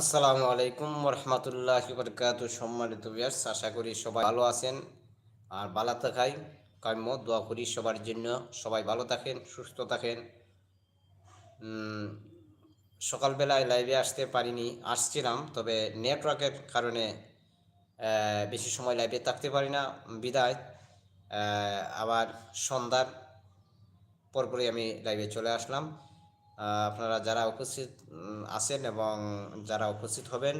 আসসালামু আলাইকুম রহমতুল্লাহ বরকাত সম্মানিত বিয়ার্স আশা করি সবাই ভালো আছেন আর ভালো থাকাই কাম্য। দোয়া করি সবার জন্য সবাই ভালো থাকেন, সুস্থ থাকেন। সকালবেলায় লাইভে আসতে পারিনি, আসছিলাম, তবে নেটওয়ার্কের কারণে বেশি সময় লাইভে থাকতে পারি না। বিদায়। আবার সন্ধ্যার পরপরই আমি লাইভে চলে আসলাম। আপনারা যারা উপস্থিত আছেন এবং যারা উপস্থিত হবেন,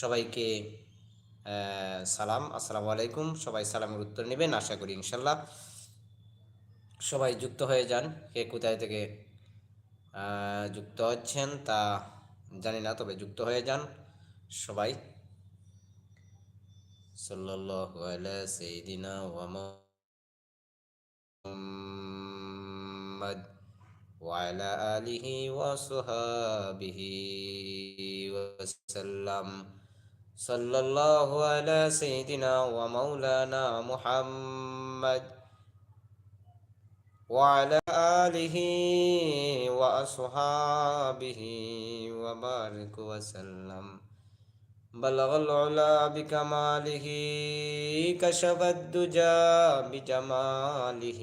সবাইকে সালাম, আসসালামু আলাইকুম। সবাই সালামের উত্তর নেবেন, আশা করি ইনশাল্লাহ সবাই যুক্ত হয়ে যান, কে কোথায় থেকে যুক্ত হচ্ছেন তা জানি না, তবে যুক্ত হয়ে যান সবাই। সাল্লাল্লাহু আলা সাইয়্যিদিনা ওয়া وعلى آله وصحابه وسلم. صلى الله على سيدنا ومولانا محمد وعلى آله وأصحابه وبارك وسلم. بلغ العلا بكماله كشف الدجى بجماله.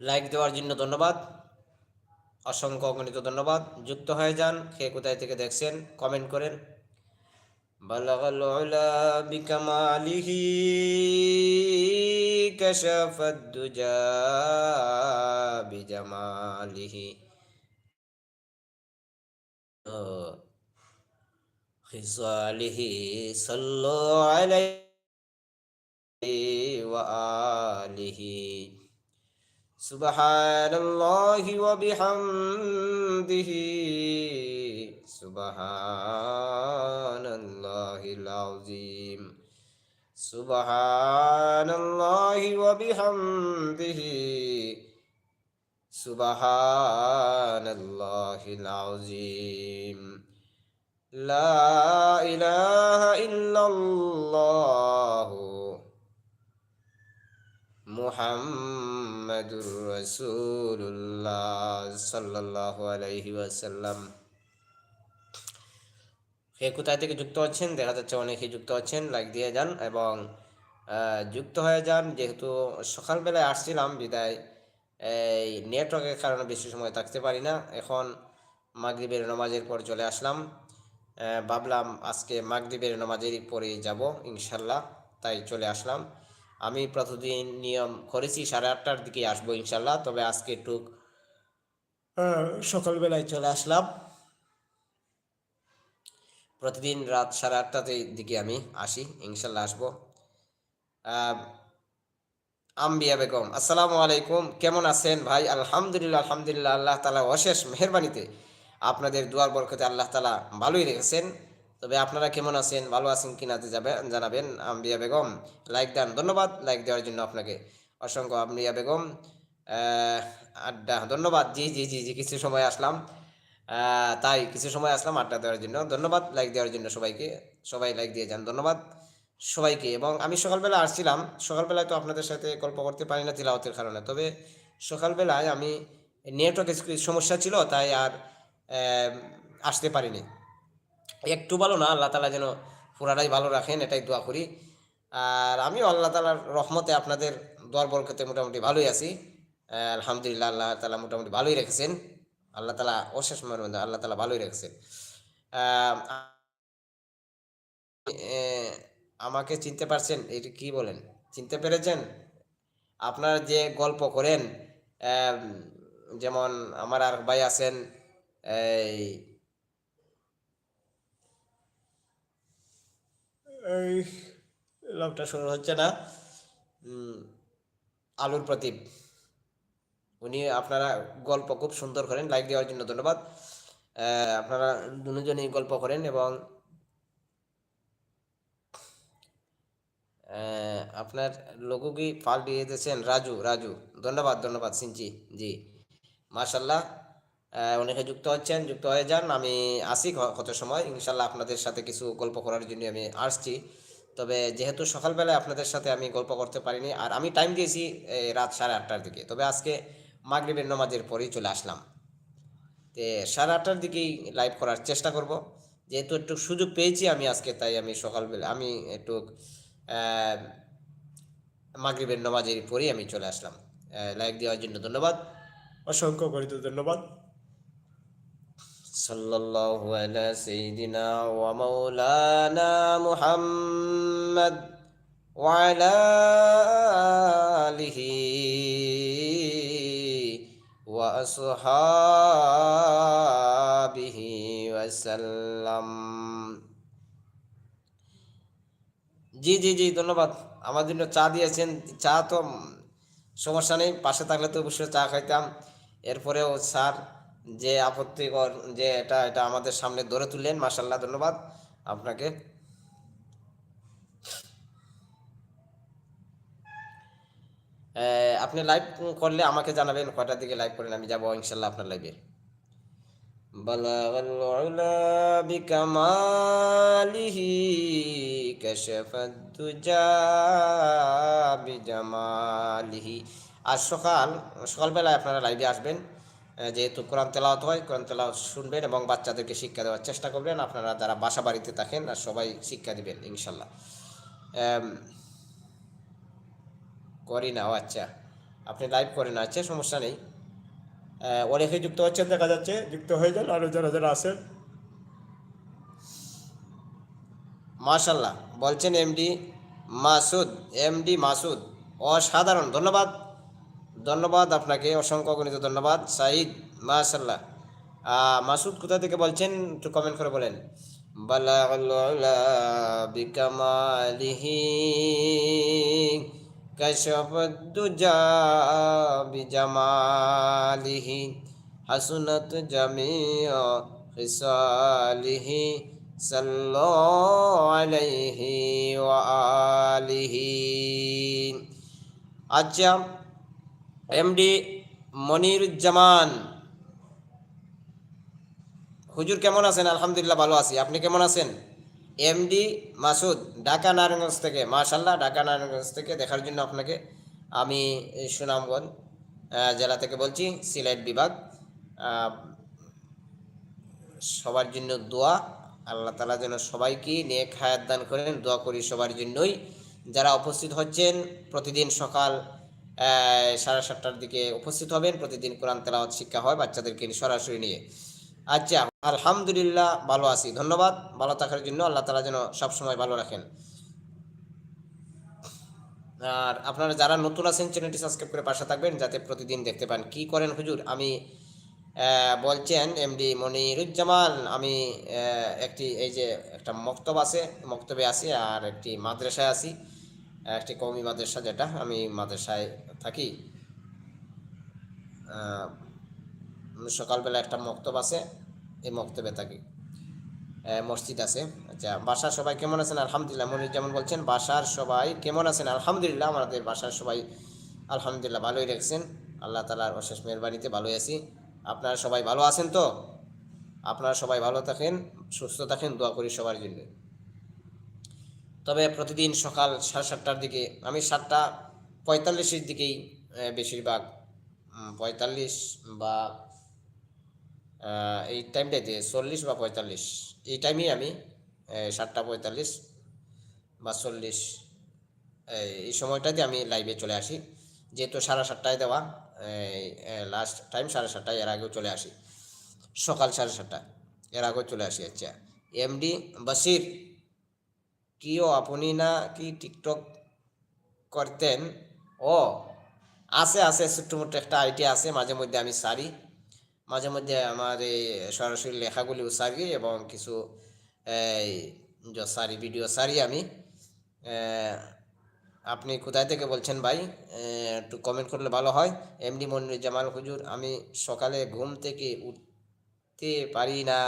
লাইক দেওয়ার জন্য ধন্যবাদ অসংখ্য অগণিত ধন্যবাদ যুক্ত হয়ে যান কে কোথায় থেকে দেখছেন কমেন্ট করেন بلغ العلا بكماله كشف الدجى بجماله خصاله صلوا عليه وآله سبحان الله وبحمده. سبحان الله العظيم. سبحان الله وبحمده. سبحان الله العظيم. لا إله إلا الله. কোথায় থেকে যুক্ত হচ্ছেন দেখা যাচ্ছে অনেকেই যুক্ত হচ্ছেন লাইক দিয়ে যান এবং যুক্ত হয়ে যান। যেহেতু সকালবেলায় আসছিলাম, বিদায়, এই নেটওয়ার্কের কারণে বেশি সময় থাকতে পারি না। এখন মাগরিবের নমাজের পর চলে আসলাম। ভাবলাম আজকে মাগরিবের নামাজেরই পরে যাব, ইনশাল্লাহ। তাই চলে আসলাম। আমি প্রতিদিন নিয়ম করেছি সাড়ে আটটার দিকে আসব ইনশাল্লাহ, তবে আজকে একটু সকালবেলায় চলে আসলাম। প্রতিদিন রাত সাড়ে আটটাতে দিকে আমি আসি, ইনশাল্লাহ আসব। আম্বিয়া বেগম, আসসালামু আলাইকুম, কেমন আছেন ভাই? আলহামদুলিল্লাহ আলহামদুলিল্লাহ, আল্লাহ তালা অশেষ মেহরবানিতে আপনাদের দুয়ার বরকতে আল্লাহ তালা ভালোই রেখেছেন। তবে আপনারা কেমন আছেন, ভালো আছেন তে যাবে জানাবেন। আম্বিয়া বেগম। লাইক দেন, ধন্যবাদ। লাইক দেওয়ার জন্য আপনাকে অসংখ্য আম্বিয়া বেগম। আড্ডা, ধন্যবাদ। জি জি জি জি, কিছু সময় আসলাম। তাই কিছু সময় আসলাম আড্ডা দেওয়ার জন্য। ধন্যবাদ। লাইক দেওয়ার জন্য সবাইকে। সবাই লাইক দিয়ে যান। ধন্যবাদ সবাইকে। এবং আমি সকালবেলা আসছিলাম। সকালবেলায় তো আপনাদের সাথে গল্প করতে পারি না তিলাওয়াতের কারণে। তবে সকালবেলায় আমি নেটওয়ার্কের সমস্যা ছিল, তাই আর আসতে পারিনি। একটু ভালো না, আল্লাহ তালা যেন পুরাটাই ভালো রাখেন, এটাই দোয়া করি। আর আমিও আল্লাহ তালার রহমতে আপনাদের দোয়ার বরকতে মোটামুটি ভালোই আছি। আলহামদুলিল্লাহ আল্লাহ তালা মোটামুটি ভালোই রেখেছেন। আল্লাহ তালা অশেষ মেহরবান, আল্লাহ তালা ভালোই রেখেছেন। আমাকে চিনতে পারছেন এটা কি বলেন? চিনতে পেরেছেন? আপনার যে গল্প করেন যেমন আমার আর ভাই আছেন, এই এই লোকটা শুরু হচ্ছে না। আলুর প্রদীপ। উনি আপনারা গল্প খুব সুন্দর করেন, লাইক দেওয়ার জন্য ধন্যবাদ। আপনারা দুজনেই গল্প করেন এবং আপনার লোগো কি পাল্টিয়ে দিয়েছেন? রাজু রাজু। ধন্যবাদ ধন্যবাদ সিনচি। জি। মার্শাল্লাহ অনেকে যুক্ত হচ্ছেন, যুক্ত হয়ে যান। আমি আসি কত সময়। ইনশাল্লাহ আপনাদের সাথে কিছু গল্প করার জন্য আমি আসছি। তবে যেহেতু সকালবেলায় আপনাদের সাথে আমি গল্প করতে পারিনি, আর আমি টাইম দিয়েছি রাত সাড়ে আটটার দিকে। তবে আজকে মাগরিবের নমাজের পরেই চলে আসলাম। তে, সাড়ে আটটার দিকেই লাইভ করার চেষ্টা করব। যেহেতু একটু সুযোগ পেয়েছি আমি আজকে, তাই আমি সকালবেলা, আমি একটু মাগরিবের নমাজের পরেই আমি চলে আসলাম। লাইভ দেওয়ার জন্য ধন্যবাদ। অসংখ্য গণিত ধন্যবাদ। ওয়া মাওলানা মুহাম্মদ ওয়া আলা আলিহি ওয়া আসহাবিহি ওয়া সাল্লাম। জি জি জি, ধন্যবাদ। আমার জন্য চা দিয়েছেন। চা তো সমস্যা নেই, পাশে থাকলে তো অবশ্যই চা খাইতাম। এরপরেও স্যার যে আপত্তিকর যে এটা এটা আমাদের সামনে ধরে তুললেন মাসাল্লাহ ধন্যবাদ আপনাকে আহ, আপনি লাইভ করলে আমাকে জানাবেন কয়টার দিকে লাইভ করেন আমি যাবো ইনশাল্লাহ আপনার লাইভে بلغ العلا بكماله كشف الدجى بجماله আজ সকাল সকালবেলায় আপনারা লাইভে আসবেন আহ, যেহেতু কোরআন তেলাওয়াত হয়, কোরআন তেলাওয়াত শুনবেন এবং বাচ্চাদেরকে শিক্ষা দেওয়ার চেষ্টা করবেন। আপনারা যারা বাসা বাড়িতে থাকেন আর সবাই শিক্ষা দিবেন, ইনশাল্লাহ। করি না, ও আচ্ছা। আপনি লাইভ করেন আচ্ছা সমস্যা নেই। অনেকে যুক্ত হচ্ছেন, দেখা যাচ্ছে, যুক্ত হয়ে যান, আরও যারা যারা আছেন। মাশাল্লাহ, বলছেন এমডি মাসুদ এমডি মাসুদ, অসাধারণ, ধন্যবাদ। ধন্যবাদ, আপনাকে অসংখ্য গণিত ধন্যবাদ। সাইদ মাসাল্লাহ মাসুদ, কোথা থেকে বলছেন? একটু কমেন্ট করে বলেন। বিকামালিহি কশপদুজা বিজামালিহি হাসুনত জামি খিসালিহি সাল্লো ওয়া আলিহি। আচ্ছা এমডি মনিরুজ্জামান হুজুর কেমন আছেন? আলহামদুলিল্লাহ ভালো আছি। আপনি কেমন আছেন? এমডি মাসুদ, ঢাকা নারায়ণগঞ্জ থেকে। মাশাল্লাহ ঢাকা নারায়ণগঞ্জ থেকে দেখার জন্য আপনাকে আমি সুনামগঞ্জ জেলা থেকে বলছি, সিলেট বিভাগ। সবার জন্য দোয়া। আল্লাহ তালা যেন সবাইকে নিয়ে হায়াত দান করেন। দোয়া করি সবার জন্যই। যারা উপস্থিত হচ্ছেন, প্রতিদিন সকাল সাড়ে সাতটার দিকে উপস্থিত হবেন। প্রতিদিন কোরআন তেলাওয়াত শিক্ষা হয় বাচ্চাদেরকে সরাসরি নিয়ে। আচ্ছা আলহামদুলিল্লাহ ভালো আছি। ধন্যবাদ। ভালো থাকার জন্য আল্লাহ তালা যেন সবসময় ভালো রাখেন। আর আপনারা যারা নতুন আছেন, চ্যানেলটি সাবস্ক্রাইব করে পাশে থাকবেন যাতে প্রতিদিন দেখতে পান কি করেন হুজুর। আমি বলছেন এমডি মনিরুজ্জামান। আমি একটি, এই যে একটা মক্তব আছে, মক্তবে আছি আর একটি মাদ্রাসায় আছি। একটি কমি মাদ্রাসা যেটা আমি মাদ্রাসায় থাকি। সকালবেলা একটা মক্তব আছে, এই মক্তবে থাকি। মসজিদ আছে। আচ্ছা বাসার সবাই কেমন আছেন? আলহামদুলিল্লাহ, মনির যেমন বলছেন, বাসার সবাই কেমন আছেন? আলহামদুলিল্লাহ, আমাদের বাসার সবাই আলহামদুলিল্লাহ ভালোই রেখেছেন। আল্লাহ তালার অশেষ মেহরবানিতে ভালোই আছি। আপনারা সবাই ভালো আছেন তো? আপনারা সবাই ভালো থাকেন, সুস্থ থাকেন, দোয়া করি সবার জন্য। তবে প্রতিদিন সকাল সাড়ে সাতটার দিকে, আমি সাতটা পঁয়তাল্লিশের দিকেই বেশিরভাগ পঁয়তাল্লিশ বা এই টাইমটাতে চল্লিশ বা পঁয়তাল্লিশ, এই টাইমেই আমি সাতটা পঁয়তাল্লিশ বা চল্লিশ এই এই সময়টাতে আমি লাইভে চলে আসি। যেহেতু সাড়ে সাতটায় দেওয়া লাস্ট টাইম সাড়ে সাতটায়, এর আগেও চলে আসি। সকাল সাড়ে সাতটা এর আগেও চলে আসি আচ্ছা। এমডি বাসির কিও আপনি না কি টিকটক করতেন ও আছে আছে ছোট্ট মোটো একটা আইটি আছে মাঝে মধ্যে আমি সারি মাঝে মধ্যে আমার এই সরাসরি লেখাগুলিও সারি এবং কিছু, এই সারি ভিডিও সারি আমি আপনি কোথায় থেকে বলছেন ভাই? একটু কমেন্ট করলে ভালো হয়। এমডি মনির জামাল হুজুর, আমি সকালে ঘুম থেকে উঠতে পারি না।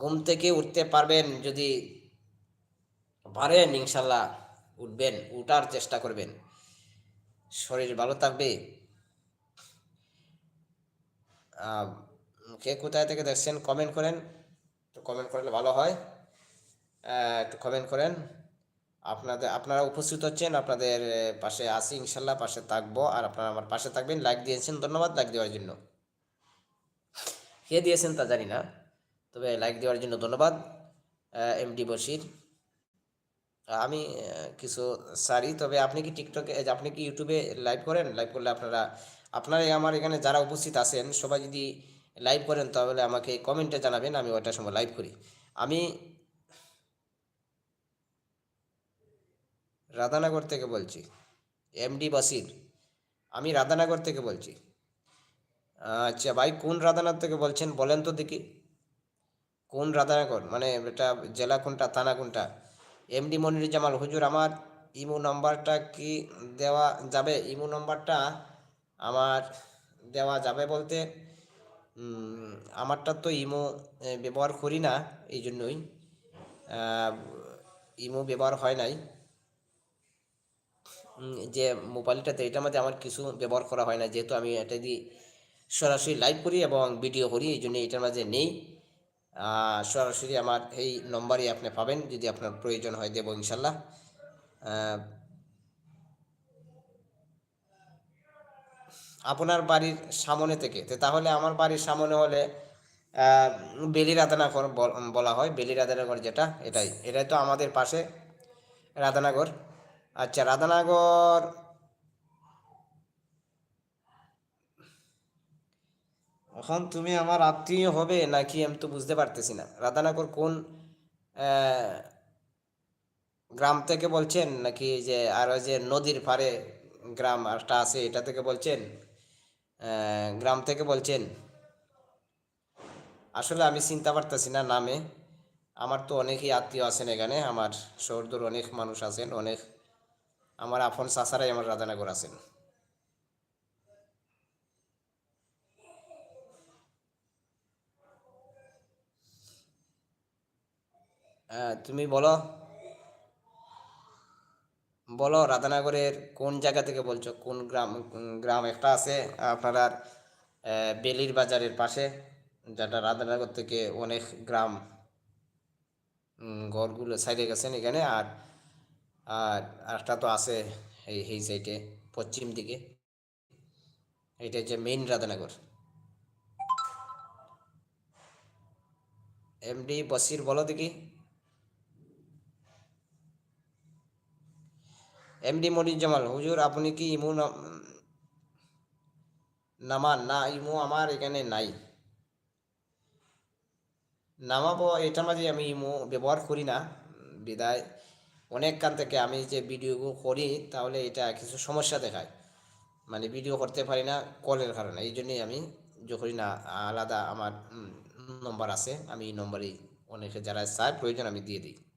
ঘুম থেকে উঠতে পারবেন যদি পারেন ইনশাল্লাহ উঠবেন, উঠার চেষ্টা করবেন। শরীর ভালো থাকবে। কে কোথায় থেকে দেখছেন কমেন্ট করেন। একটু কমেন্ট করলে ভালো হয়। একটু কমেন্ট করেন। আপনাদের, আপনারা উপস্থিত হচ্ছেন, আপনাদের পাশে আসি ইনশাল্লাহ, পাশে থাকব। আর আপনারা আমার পাশে থাকবেন। লাইক দিয়েছেন, ধন্যবাদ লাইক দেওয়ার জন্য। কে দিয়েছেন তা জানি না, তবে লাইক দেওয়ার জন্য ধন্যবাদ। এমডি বশির। আমি কিছু সারি, তবে আপনি কি টিকটকে আপনি কি ইউটিউবে লাইভ করেন? লাইভ করলে আপনারা আপনারা আমার এখানে যারা উপস্থিত আছেন, সবাই যদি লাইভ করেন, তাহলে আমাকে কমেন্টে জানাবেন, আমি ওইটার সময় লাইভ করি। আমি রাধানগর থেকে বলছি এমডি বাসির। আমি রাধানগর থেকে বলছি। আচ্ছা ভাই, কোন রাধানগর থেকে বলছেন? বলেন তো দেখি। কোন রাধানগর? মানে এটা জেলা কোনটা, থানা কোনটা? এমডি মনির জামাল, হুজুর আমার ইমো নাম্বারটা কি দেওয়া যাবে? ইমো নাম্বারটা আমার দেওয়া যাবে বলতে আমারটা তো ইমো ব্যবহার করি না এই জন্যই। ইমো ব্যবহার হয় নাই। যে মোবাইলটাতে এটার মধ্যে আমার কিছু ব্যবহার করা হয় না যেহেতু আমি এটা দিয়ে সরাসরি লাইভ করি এবং ভিডিও করি, এই জন্য এটার মাঝে নেই। সরাসরি আমার এই নম্বরই আপনি পাবেন, যদি আপনার প্রয়োজন হয় দেব ইনশাল্লাহ। আপনার বাড়ির সামনে থেকে তাহলে আমার বাড়ির সামনে হলে বেলি রাধানগর বল- হয়, বেলি রাধানগর যেটা, এটাই এটাই তো আমাদের পাশে রাধানগর। আচ্ছা রাধানগর এখন তুমি আমার আত্মীয় হবে নাকি আমি তো বুঝতে পারতেছি না। রাধানগর কোন গ্রাম থেকে বলছেন নাকি যে আর ওই যে নদীর পাড়ে গ্রাম একটা আছে এটা থেকে বলছেন? গ্রাম থেকে বলছেন। আসলে আমি চিন্তা পারতেছি না নামে। আমার তো অনেকই আত্মীয় আছেন এখানে, আমার শহরদূর অনেক মানুষ আছেন, অনেক। আমার আপন সাসারাই আমার রাধানগর আছেন। আহ, তুমি বলো। বলো রাধানগরের কোন জায়গা থেকে বলছো? কোন গ্রাম গ্রাম একটা আছে আপনার বেলির বাজারের পাশে যেটা রাধানগর থেকে অনেক গ্রাম ঘরগুলো সাইডে গেছেন এখানে আর আর একটা তো আছে এই এই সাইডে পশ্চিম দিকে। এটা হচ্ছে মেইন রাধানগর। এমডি বসির বলো দেখি। এমডি মনিরুজ্জামান হুজুর, আপনি কি ইমো নাম- নামান না, ইমো আমার এখানে নাই। নামাবো, এটার মাঝে আমি ইমো ব্যবহার করি না, বিদায়। অনেক কান থেকে আমি যে ভিডিও করি, তাহলে এটা কিছু সমস্যা দেখায়। মানে ভিডিও করতে পারি না কলের কারণে, এই জন্যই আমি যখনই না, আলাদা আমার নম্বর আছে, আমি এই নম্বরেই অনেকে যারা চায় প্রয়োজন আমি দিয়ে দিই।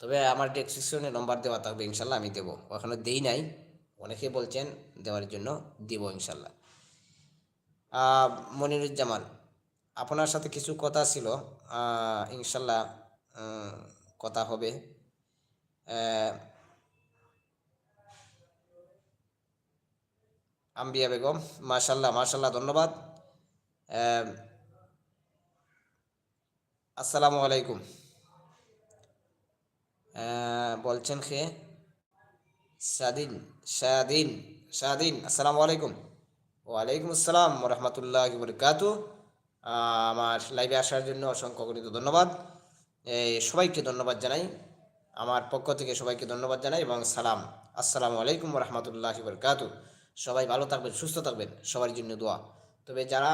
তবে আমার ডেসক্রিপশনে নম্বর দেওয়া থাকবে, ইনশাল্লাহ আমি দেবো। ওখানে দেই নাই, অনেকে বলছেন দেওয়ার জন্য দিব, ইনশাল্লাহ। মনিরুজ্জামান, আপনার সাথে কিছু কথা ছিল ইনশাল্লাহ কথা হবে। আম্বিয়া বেগম, মাশাল্লাহ মাশাল্লাহ, ধন্যবাদ। আসসালামু আলাইকুম। বলছেন খে স্বাধীন স্বাধীন স্বাধীন আসসালামু আলাইকুম। ওয়ালাইকুম আসসালাম রহমতুল্লাহ বরকাতু আমার লাইভে আসার জন্য অসংখ্য গণিত ধন্যবাদ। সবাইকে ধন্যবাদ জানাই। আমার পক্ষ থেকে সবাইকে ধন্যবাদ জানাই এবং সালাম। আসসালামু আলাইকুম রহমতুল্লাহ বরকাতু সবাই ভালো থাকবেন, সুস্থ থাকবেন, সবার জন্য দোয়া। তবে যারা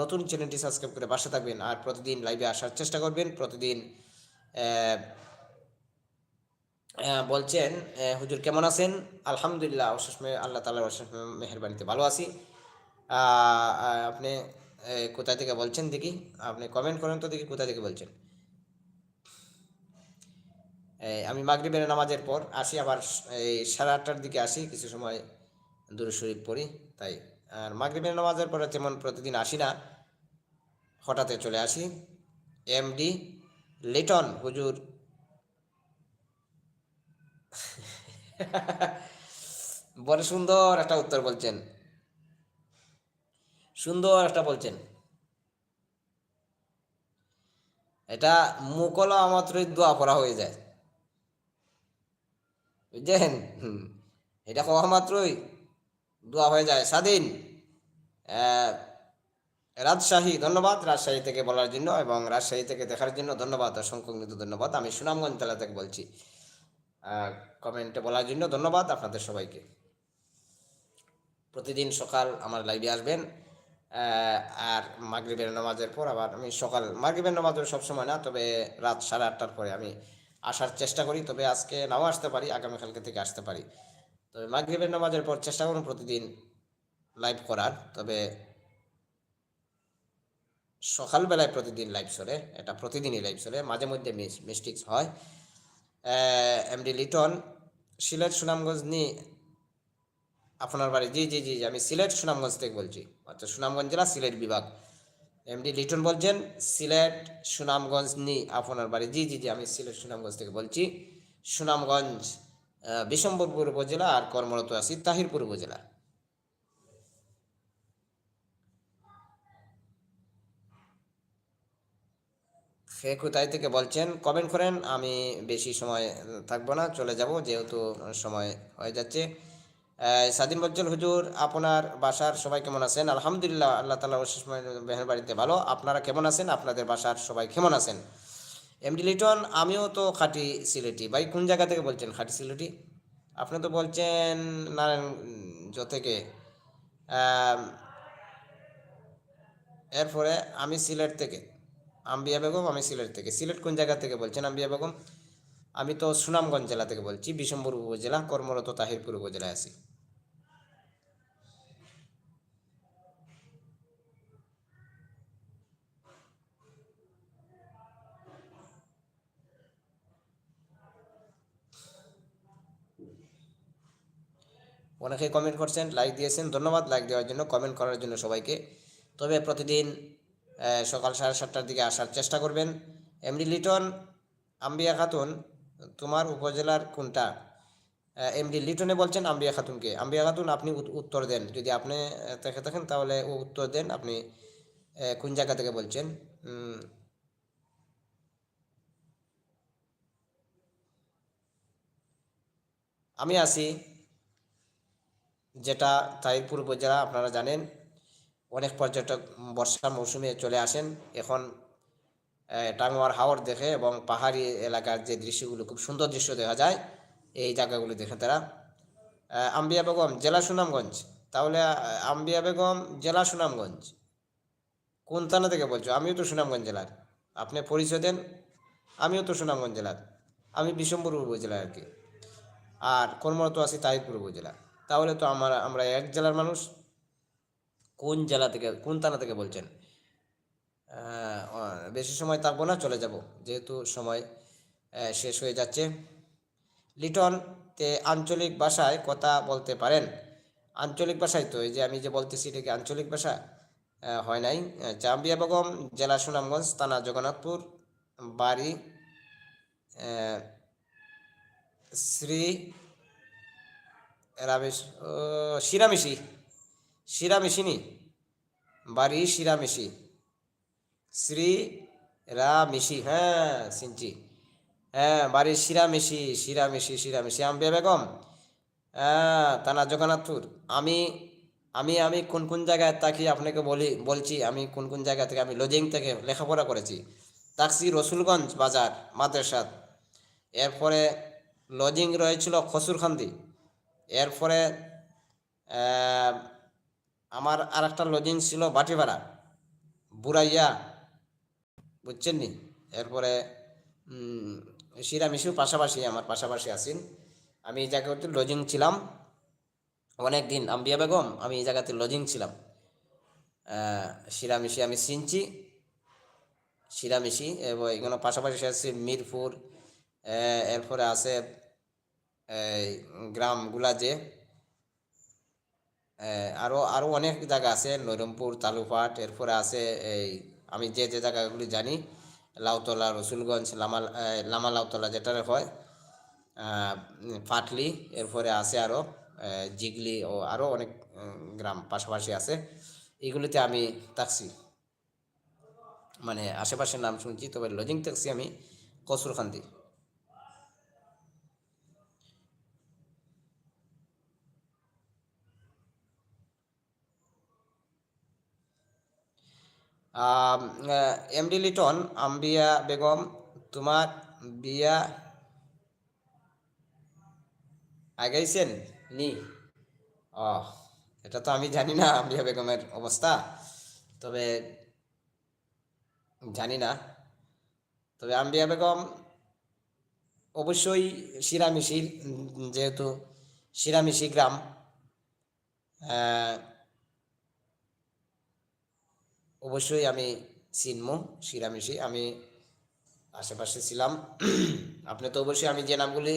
নতুন চ্যানেলটি সাবস্ক্রাইব করে পাশে থাকবেন আর প্রতিদিন লাইভে আসার চেষ্টা করবেন, প্রতিদিন বলছেন হুজুর কেমন আছেন? আলহামদুলিল্লাহ, অশেষ আল্লাহ তালার অশেষ মেহেরবানিতে ভালো আছি। আপনি কোথায় থেকে বলছেন দেখি? আপনি কমেন্ট করেন তো দেখি কোথায় থেকে বলছেন। আমি মাগরিবের নামাজের পর আসি, আবার এই সাড়ে আটটার দিকে আসি, কিছু সময় দূরে শরীফ পড়ি, তাই। আর মাগরিবের নামাজের পরে তেমন প্রতিদিন আসি না। হঠাৎ চলে আসি। এমডি লিটন হুজুর বড় সুন্দর একটা উত্তর বলছেন। সুন্দর একটা বলছেন। এটা মুকলা মাত্রই দোয়া পড়া হয়ে যায়। বুঝছেন। এটা কওয়া মাত্রই দোয়া হয়ে যায়। স্বাধীন। রাজশাহী। ধন্যবাদ রাজশাহী থেকে বলার জন্য এবং রাজশাহী থেকে দেখার জন্য ধন্যবাদ। অসংখ্য ধন্যবাদ। আমি সুনামগঞ্জ জেলা থেকে বলছি। কমেন্টে বলার জন্য ধন্যবাদ আপনাদের সবাইকে। প্রতিদিন সকাল আমার লাইভে আসবেন আর মাগরিবের নামাজের পর আবার আমি সকাল, মাগরিবের নামাজের সবসময় না, তবে রাত সাড়ে আটটার পরে আমি আসার চেষ্টা করি, তবে আজকে নাও আসতে পারি, আগামীকালকে থেকে আসতে পারি। তবে মাগরিবের নামাজের পর চেষ্টা করুন প্রতিদিন লাইভ করার, তবে সকালবেলায় প্রতিদিন লাইভ চলে, এটা প্রতিদিনই লাইভ চলে, মাঝে মধ্যে মিস মিস্টেক্স হয়। এমডি লিটন সিলেট সুনামগঞ্জ নি, আপনার বাড়ি, জি জি জি আমি সিলেট সুনামগঞ্জ থেকে বলছি। আচ্ছা সুনামগঞ্জ জেলা, সিলেট বিভাগ। এম ডি লিটন বলছেন, সিলেট সুনামগঞ্জ নি, আপনার বাড়ি, জি জি জি, আমি সিলেট সুনামগঞ্জ থেকে বলছি। সুনামগঞ্জ বিশম্বরপুর উপজেলা আর কর্মরত আছি তাহিরপুর উপজেলা সে কোথায় থেকে বলছেন? কমেন্ট করেন? আমি বেশি সময় থাকব না, চলে যাব, যেহেতু সময় হয়ে যাচ্ছে। স্বাধীন বলছেন হুজুর, আপনার বাসার সবাই কেমন আছেন? আলহামদুলিল্লাহ, আল্লাহ তালা অশেষ বেহের বাড়িতে ভালো। আপনারা কেমন আছেন? আপনাদের বাসার সবাই কেমন আছেন? এমডি লিটন, আমিও তো খাঁটি সিলেটি। ভাই, কোন জায়গা থেকে বলছেন খাঁটি সিলেটি? আপনি তো বলছেন নারায়ণগঞ্জ থেকে। এরপরে আমি সিলেট থেকে। আম্বিয়া বেগম, আমি সিলেট থেকে। সিলেট কোন জায়গা থেকে বলছেন আম্বিয়া বেগম? আমি তো সুনামগঞ্জ জেলা থেকে বলছি, বিশম্বর উপজেলা, কর্মরত তাহিরপুর উপজেলায় আছি। অনেকে কমেন্ট করছেন লাইক দিয়েছেন, ধন্যবাদ লাইক দেওয়ার জন্য কমেন্ট করার জন্য সবাইকে। তবে প্রতিদিন সকাল সাড়ে সাতটার দিকে আসার চেষ্টা করবেন। এমডি লিটন, আম্বিয়া খাতুন, তোমার উপজেলার কোনটা? এমডি লিটনে বলছেন আম্বিয়া খাতুনকে। আম্বিয়া খাতুন, আপনি উত্তর দেন। যদি আপনি থেকে থাকেন, তাহলে ও উত্তর দেন। আপনি কোন জায়গা থেকে বলছেন? আমি আছি, যেটা তাইরপুর উপজেলা, আপনারা জানেন। অনেক পর্যটক বর্ষা মৌসুমে চলে আসেন। এখন টাঙ্গুয়ার হাওর দেখে এবং পাহাড়ি এলাকার যে দৃশ্যগুলো, খুব সুন্দর দৃশ্য দেখা যায়, এই জায়গাগুলো দেখে তারা। আম্বিয়া বেগম, জেলা সুনামগঞ্জ। তাহলে আম্বিয়া বেগম, জেলা সুনামগঞ্জ। কোন থানা থেকে বলছো? আমিও তো সুনামগঞ্জ জেলার। আপনি পরিচয় দেন, আমিও তো সুনামগঞ্জ জেলার। আমি বিশম্বর উপজেলার আর কি। আর কর্মরত আছি তাহিরপুর উপজেলা। তাহলে তো আমার, আমরা এক জেলার মানুষ। কোন জেলা থেকে, কোন থানা থেকে বলছেন? বেশি সময় থাকব না, চলে যাব। যেহেতু সময় শেষ হয়ে যাচ্ছে। লিটন তে আঞ্চলিক ভাষায় কথা বলতে পারেন। আঞ্চলিক ভাষায় তো, এই যে আমি যে বলতেছি, এটা কি আঞ্চলিক ভাষা? হয় নাই। জাম্বিয়া বেগম, জেলা সুনামগঞ্জ, থানা জগন্নাথপুর, বাড়ি শ্রী রামেশ শিরামিশি। শিরামিশিনি। বাড়ি শিরামিশি। শ্রী রামিশি হ্যাঁ সিনচি। হ্যাঁ বাড়ি শিরামিশি শিরামিশি শিরামিশি। আম্বিয়া বেগম হ্যাঁ তানা জগন্নাথপুর। আমি আমি আমি কোন কোন জায়গায় থাকি আপনাকে বলি, বলছি, আমি কোন কোন জায়গা থেকে আমি লজিং থেকে লেখাপড়া করেছি। তাকসি রসুলগঞ্জ বাজার মাদ্রাসাত এরপরে লজিং রয়েছিল খসুরখান্দি এরপরে আমার আর একটা লজিং ছিল বাটিপাড়া। বুড়াইয়া বুঝছেন নি? এরপরে শিরামিশিও পাশাপাশি আমার পাশাপাশি আছেন। আমি এই জায়গাতে লজিং ছিলাম অনেক দিন। আম্বিয়া বেগম আমি এই জায়গাতে লজিং ছিলাম। আহ, শিরামিশি আমি চিনছি। শিরামিশি এবং এগুলো পাশাপাশি আছে মিরপুর এরপরে আছে গ্রামগুলা যে আহ, আরও আরও অনেক জায়গা আছে নৈরমপুর তালুপাট এরপরে আছে এই আমি যে যে জায়গাগুলি জানি লাউতলা রসুলগঞ্জ লামা লামা লাউতলা যেটা হয় ফাটলি এরপরে আছে আরও জিগলি ও আরও অনেক গ্রাম পাশাপাশি আছে এগুলিতে আমি থাকছি। মানে আশেপাশের নাম শুনছি তবে লজিং থাকছি আমি কসুরখান্দি। এমডি লিটন আম্বিয়া বেগম তোমার বিয়া আগাইছেন? নি। ও এটা তো আমি জানি না আম্বিয়া বেগমের অবস্থা। তবে জানি না। তবে আম্বিয়া বেগম অবশ্যই শিরামিশির যেহেতু শিরামিশি গ্রাম অবশ্যই আমি চিনমু, শিরামিশি। আমি আশেপাশে ছিলাম। আপনি তো অবশ্যই আমি যে নামগুলি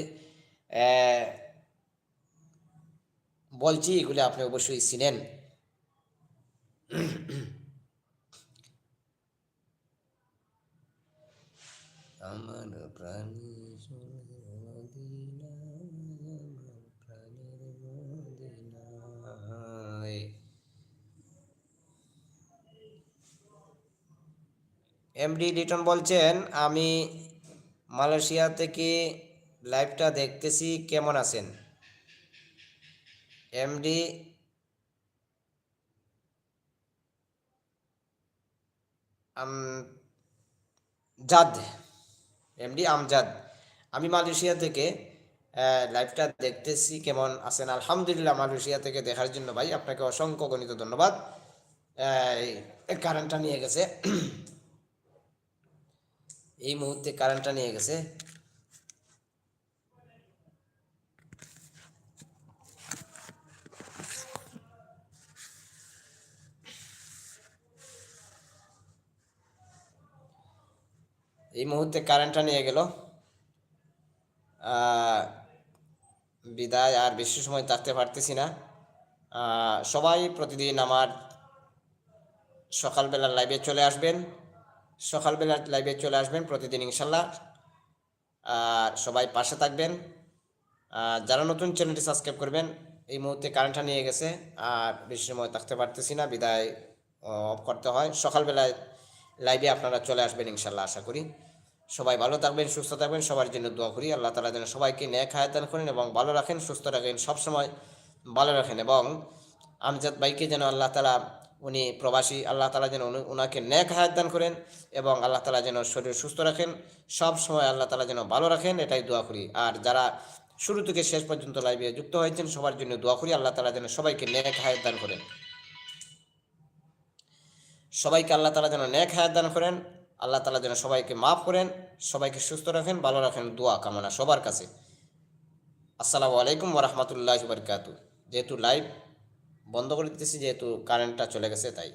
বলছি, এগুলি আপনি অবশ্যই চিনেন। আমার প্রাণী এমডি রিটন বলছেন, আমি মালয়েশিয়া থেকে লাইভটা দেখতেছি, কেমন আছেন? এমডি জাদ এমডি আমজাদ, আমি মালয়েশিয়া থেকে লাইভটা দেখতেছি, কেমন আছেন? আলহামদুলিল্লাহ, মালয়েশিয়া থেকে দেখার জন্য ভাই, আপনাকে অসংখ্য গণিত ধন্যবাদ। কারেন্টটা নিয়ে গেছে। এই মুহূর্তে কারেন্টটা নিয়ে গেছে। এই মুহূর্তে কারেন্টটা নিয়ে গেল। বিদায় আর বেশি সময় থাকতে পারতেছি না। সবাই প্রতিদিন আমার সকালবেলার লাইভে চলে আসবেন। সকালবেলার লাইভে চলে আসবেন প্রতিদিন ইনশাল্লাহ আর সবাই পাশে থাকবেন। যারা নতুন চ্যানেলটি সাবস্ক্রাইব করবেন, এই মুহূর্তে কারেন্টটা নিয়ে গেছে, আর বেশি সময় থাকতে পারতেছি না, বিদায় অফ করতে হয়। সকালবেলায় লাইভে আপনারা চলে আসবেন ইনশাল্লাহ আশা করি। সবাই ভালো থাকবেন, সুস্থ থাকবেন, সবার জন্য দোয়া করি। আল্লাহ তালা যেন সবাইকে ন্যায় খায়াত দান করেন এবং ভালো রাখেন, সুস্থ রাখেন, সবসময় ভালো রাখেন। এবং আমজাদ ভাইকে যেন আল্লাহ তালা উনি প্রবাসী, আল্লাহ তালা যেন উনাকে ন্যাক হায়াত দান করেন এবং আল্লাহ তালা যেন শরীর সুস্থ রাখেন। সব সময় আল্লাহ তালা যেন ভালো রাখেন, এটাই দোয়া করি। আর যারা শুরু থেকে শেষ পর্যন্ত লাইভে যুক্ত হয়েছেন, সবার জন্য দোয়া করি, আল্লাহ তালা যেন সবাইকে ন্যাক হায়াত দান করেন। সবাইকে আল্লাহ তালা যেন ন্যাক হায়াত দান করেন, আল্লাহ তালা যেন সবাইকে মাফ করেন, সবাইকে সুস্থ রাখেন, ভালো রাখেন, দোয়া কামনা সবার কাছে। আসসালামু আলাইকুম ওরহমতুল্লাহ বরকাতু যেহেতু লাইভ বন্ধ করে দিতেছি যেহেতু কারেন্টটা চলে গেছে তাই।